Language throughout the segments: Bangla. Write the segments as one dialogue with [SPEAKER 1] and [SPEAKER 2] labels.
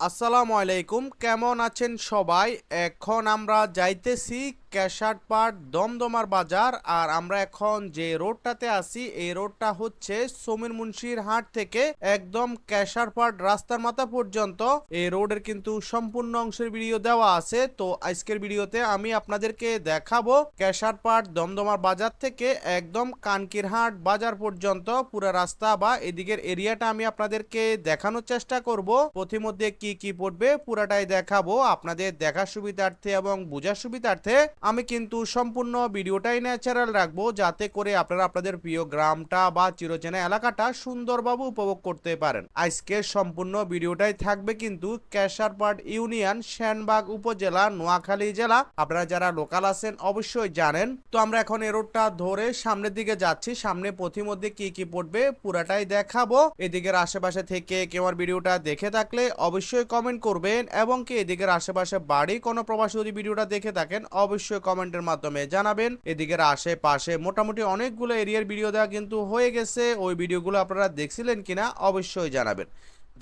[SPEAKER 1] আসসালামু আলাইকুম কেমন আছেন সবাই? এখন আমরা যাইতেছি ক্যাশাটপাট দমদমার বাজার আর আমরা এখন যে রোডটাতে আছি, এই রোডটা হচ্ছে সমীর মুন্সির হাট থেকে একদম ক্যাশারপাট রাস্তার মাথা পর্যন্ত। এই রোডের কিন্তু সম্পূর্ণ অংশের ভিডিও দেওয়া আছে। তো আজকের ভিডিওতে আমি আপনাদেরকে দেখাবো ক্যাশারপাট দমদমার বাজার থেকে একদম কানকিরহাট বাজার পর্যন্ত পুরো রাস্তা বা এদিকের এরিয়াটা আমি আপনাদেরকে দেখানোর চেষ্টা করব। পথিমধ্যে কি কি পড়বে পুরাটাই দেখাবো। আপনাদের দেখার সুবিধার্থে এবং বোঝার সুবিধার্থে আমি কিন্তু সম্পূর্ণ ভিডিওটাই ন্যাচারাল রাখব, যাতে করে আপনারা আপনাদের প্রিয় গ্রামটা বা চিরচেনা এলাকাটা সুন্দরভাবে উপভোগ করতে পারেন। আজকের সম্পূর্ণ ভিডিওটাই থাকবে কিন্তু ক্যাশারপাট ইউনিয়ন শ্যানবাগ উপজেলা, নোয়াখালী জেলা। আপনারা যারা লোকাল আছেন অবশ্যই জানেন। তো আমরা এখন এই রোডটা ধরে সামনের দিকে যাচ্ছি। সামনে পথিমধ্যে কি কি পড়বে পুরাটাই দেখাবো। এদিকের আশেপাশে থেকে কেউ আমার ভিডিওটা দেখে থাকলে অবশ্যই কমেন্ট করবেন এবং কি এদিকের আশেপাশে বাড়ি কোনো প্রবাসী যদি ভিডিওটা দেখে থাকেন, অবশ্যই কমেন্টের মাধ্যমে জানাবেন। এদিকের আশেপাশে মোটামুটি অনেকগুলো এরিয়ার ভিডিও দেওয়া কিন্তু হয়ে গেছে। ওই ভিডিওগুলো আপনারা দেখছিলেন কিনা অবশ্যই জানাবেন।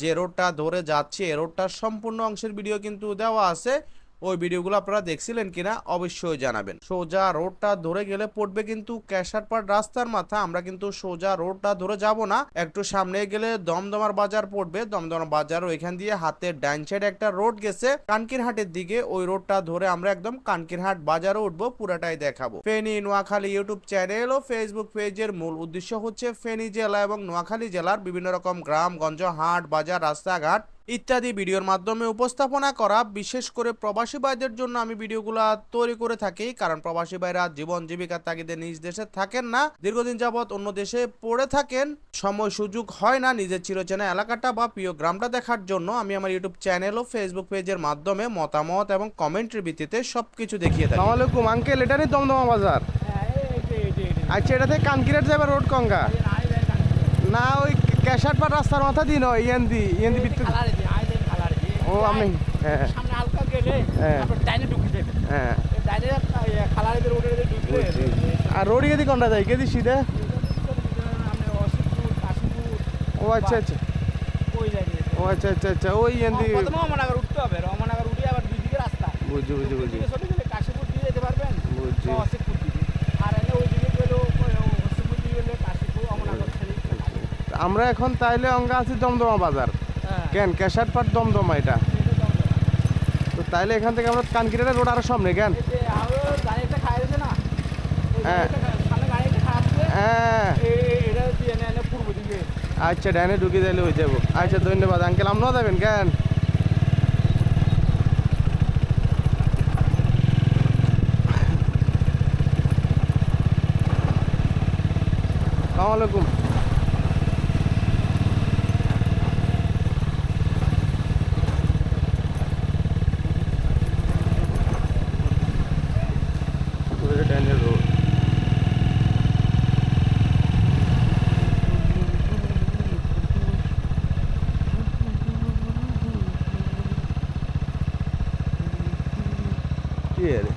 [SPEAKER 1] যে রোডটা ধরে যাচ্ছে রোডটার সম্পূর্ণ অংশের ভিডিও কিন্তু দেওয়া আছে। ওই ভিডিওগুলো আপনারা দেখছিলেন কিনা অবশ্যই জানাবেন। সোজা রোডটা ধরে গেলে পড়বে কিন্তু ক্যাশারপাট রাস্তার মাথা। আমরা কিন্তু সোজা রোডটা ধরে যাব না। একটু সামনে গেলে দমদমার বাজার পড়বে। দমদমার বাজার ওইখান দিয়ে হাতের ডাইন সাইডে একটা রোড গেছে। কানকিরহাটের দিকে ওই রোডটা ধরে আমরা একদম কানকিরহাট বাজারে উঠবো, পুরাটাই দেখাবো। ফেনী নোয়াখালী ইউটিউব চ্যানেল ও ফেসবুক পেজের মূল উদ্দেশ্য হচ্ছে ফেনী জেলা এবং নোয়াখালী জেলার বিভিন্ন রকম গ্রাম, গঞ্জ, হাট, বাজার, রাস্তাঘাট ইত্যাদি ভিডিওর মাধ্যমে উপস্থাপনা করা বিশেষ করে প্রবাসী ভাইদের জন্য আমি ভিডিওগুলো তৈরি করে থাকি কারণ প্রবাসী ভাইরা জীবন জীবিকার তাগিদে নিজ দেশে থাকেন না দীর্ঘদিন যাবৎ অন্য দেশে পড়ে থাকেন সময় সুযোগ হয় না নিজের চিরচেনা এলাকাটা বা প্রিয় গ্রামটা দেখার জন্য আমি আমার ইউটিউব চ্যানেল ও ফেসবুক পেজের মাধ্যমে মতামত এবং কমেন্টের ভিত্তিতে সবকিছু দেখিয়ে থাকি।
[SPEAKER 2] আসসালামু আলাইকুম আঙ্কেল এটা নেই দমদমা বাজার। আচ্ছা এটা থেকে কানকিরেট যাবে রোড কঙ্গা না ওই ক্যাশারপাট রাস্তার মাথা দিন ওই ইয়েন্দি ইয়েন্দি ভিতরে ও আমি হ্যাঁ
[SPEAKER 3] সামনে হালকা গেলে
[SPEAKER 2] হ্যাঁ। হ্যাঁ। বুঝছি। আর রোড গেদি কোনটা যায়? গেদি সিধে ও আচ্ছা আচ্ছা। ও আচ্ছা আচ্ছা আচ্ছা ওই ইয়েন্দি
[SPEAKER 3] রমনাগর উঠতে হবে রমনাগর উঠে আবার দুই দিকে রাস্তা।
[SPEAKER 2] বুঝছি
[SPEAKER 3] দিকে গেলে কাশীপুর দিয়ে যেতে পারবেন।
[SPEAKER 2] বুঝছি।
[SPEAKER 3] বা অসিপুর দিকে আর এনে ওই দিকে গেলেও অসিপুর দিয়ে গেলে কাশীপুর রমনাগর ছেড়ে
[SPEAKER 2] আমরা এখন তাইলে অঙ্গা আছি দমদমা বাজার।
[SPEAKER 3] হ্যাঁ।
[SPEAKER 2] কেন? ক্যাশারপাট দমদমা এটা। তো তাইলে এখান থেকে আমরা কানকিরেটের রোড আরও সামনে কেন? হ্যাঁ। আচ্ছা ডাইনে ঢুকে দিলে হয়ে যাব। আচ্ছা ধন্যবাদ আঙ্কেল। আপনারা যাবেন কেন? সালাম আলাইকুম ডাইনের রোড কি রে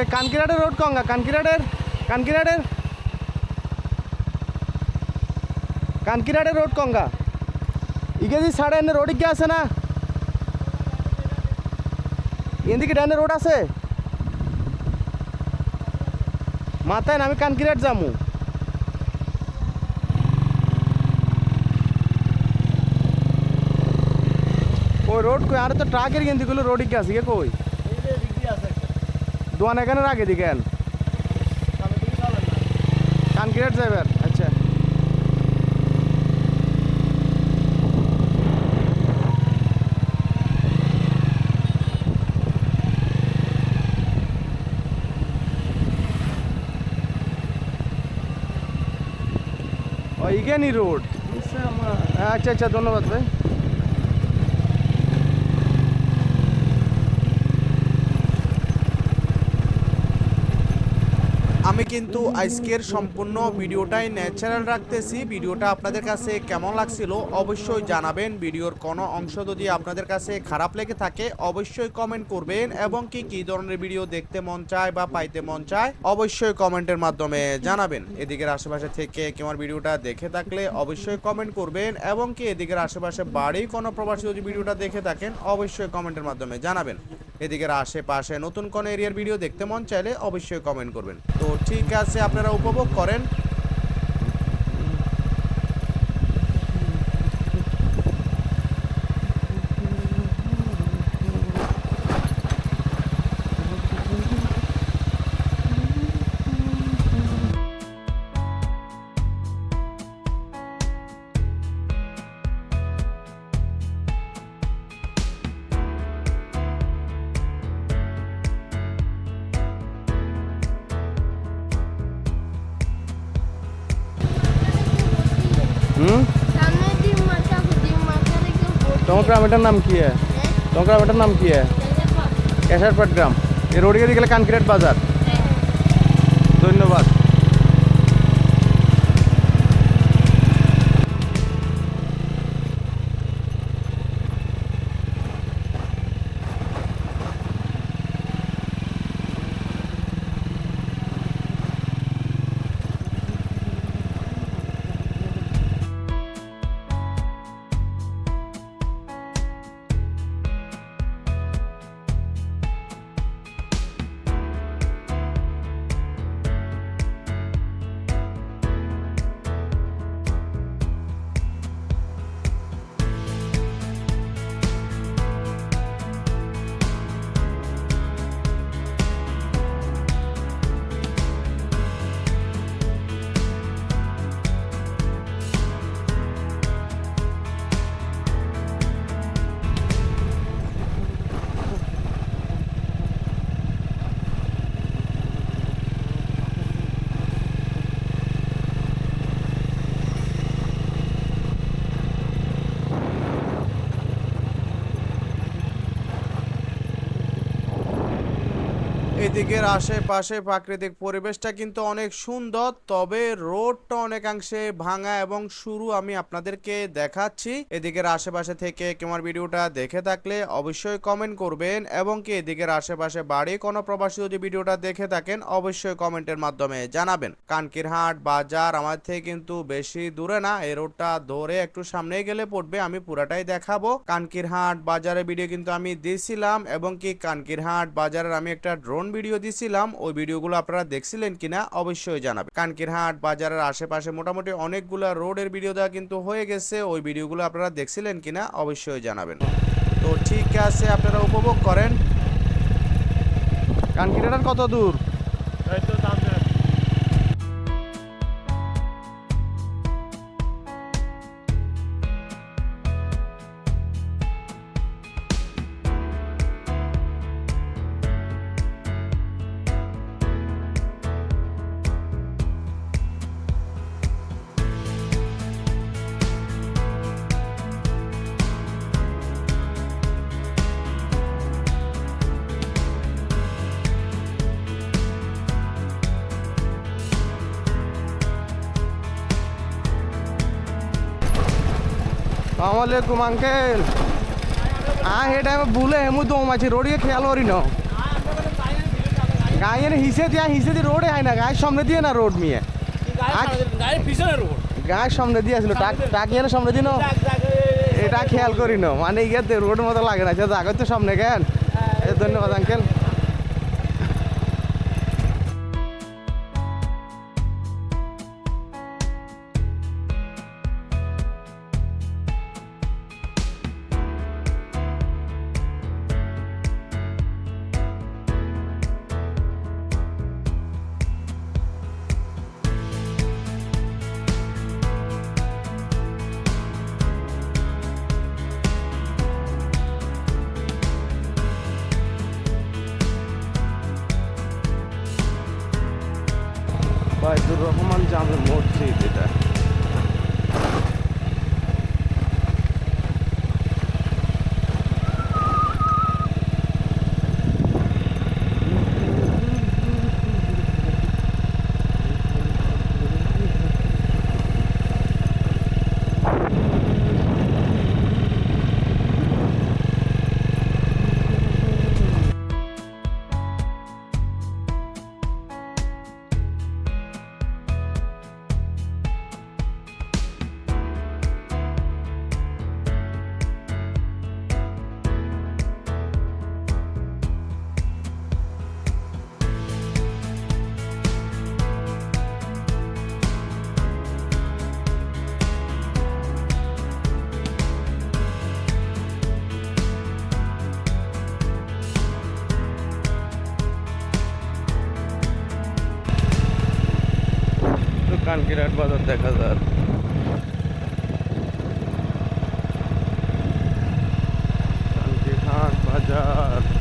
[SPEAKER 2] এ, কানকিরাটের রোড কঙ্গা কানকিরাটের কানকিরাটের কানকিরাটের রোড কঙ্গা ইগে দি সাড়ে এনে রোড ইগে আছে না? এদিকে ডানে রোড আছে? মাথায় না আমি কানকিরাট যামু ওই রোড কই? আর তো ট্রাকের কিন্তু গুলো রোড ইগে আছে কই
[SPEAKER 3] এই যে দিক দিয়ে আছে একটা
[SPEAKER 2] দোয়ান এখানে রাখে দিকেন
[SPEAKER 3] সামনে দিকে চলেন না
[SPEAKER 2] যাবেন আচ্ছা। ও ইগেনি রোড। আচ্ছা আচ্ছা ধন্যবাদ ভাই।
[SPEAKER 1] আমি কিন্তু আজকের সম্পূর্ণ ভিডিওটাই ন্যাচারাল রাখতেছি। ভিডিওটা আপনাদের কাছে কেমন লাগছিল অবশ্যই জানাবেন। ভিডিওর কোনো অংশ যদি আপনাদের কাছে খারাপ লেগে থাকে, অবশ্যই কমেন্ট করবেন এবং কি কি ধরনের ভিডিও দেখতে মন চায় বা পাইতে মন চায়, অবশ্যই কমেন্টের মাধ্যমে জানাবেন। এদিকের আশেপাশে থেকে কেউ ভিডিওটা দেখে থাকলে অবশ্যই কমেন্ট করবেন এবং কি, এদিকের আশেপাশে বাড়ি কোনো প্রবাসী যদি ভিডিওটা দেখে থাকেন, অবশ্যই কমেন্টের মাধ্যমে জানাবেন। এদিকের আশেপাশে নতুন কোন এরিয়ার ভিডিও দেখতে মন চাইলে অবশ্যই কমেন্ট করবেন। তো ঠিক আছে, আপনারা উপভোগ করেন।
[SPEAKER 2] হুম
[SPEAKER 4] टोंकरा बेटा नाम की
[SPEAKER 2] है टोंकरा बेटा नाम की है कैसर पट ग्राम ये रोड के निकले कानक्रीट बाजार
[SPEAKER 1] এদিকের আশেপাশে প্রাকৃতিক পরিবেশটা কিন্তু অনেক সুন্দর, তবে রোডটা অনেকাংশে ভাঙা এবং শুরু আমি আপনাদেরকে দেখাচ্ছি। এদিকের আশেপাশে থেকে কেমার ভিডিওটা দেখে থাকলে অবশ্যই কমেন্ট করবেন এবং কি এদিকের আশেপাশে বাড়ি কোনো প্রবাসী যদি ভিডিওটা দেখে থাকেন, অবশ্যই কমেন্টের মাধ্যমে জানাবেন। কানকিরহাট বাজার আমার থেকে কিন্তু বেশি দূরে না, এই রোডটা ধরে একটু সামনে গেলে পড়বে, আমি পুরাটাই দেখাবো। কানকিরহাট বাজারের ভিডিও কিন্তু আমি দিয়েছিলাম এবং কি কানকিরহাট বাজারের আমি একটা ড্রোন ভিডিও দিছিলাম, ওই ভিডিওগুলো আপনারা দেখছিলেন কিনা অবশ্যই জানাবেন। কানকিরহাট বাজারের আশেপাশে মোটামুটি অনেকগুলো রোডের ভিডিও দেওয়া কিন্তু হয়ে গেছে, ওই ভিডিওগুলো আপনারা দেখছিলেন কিনা অবশ্যই জানাবেন। তো ঠিক আছে, আপনারা উপভোগ করেন।
[SPEAKER 2] কানকিরেটার কত দূর? সালামালাইকুম আঙ্কেল। হে টাইমে বুলে হেমু দম আছে, রোডে খেয়াল করি ন। গায়ে হিসে দিয়া, হিসে দিয়ে রোডে হয় না, গায়ের সামনে দিয়ে না রোড মিয়ে।
[SPEAKER 3] রোড
[SPEAKER 2] গায়ের সামনে দিয়ে আসলো টাক টাক এনে সামনে দিন এটা খেয়াল করি ন মানে ইয়াতে রোডের মতো লাগে না সেটা আগে তো সামনে কেন ধন্যবাদ, আঙ্কেল। বাইদুর রহমান জামে মসজিদ এটা। বিরাট বাজার দেখা যায় শান্তিহাট বাজার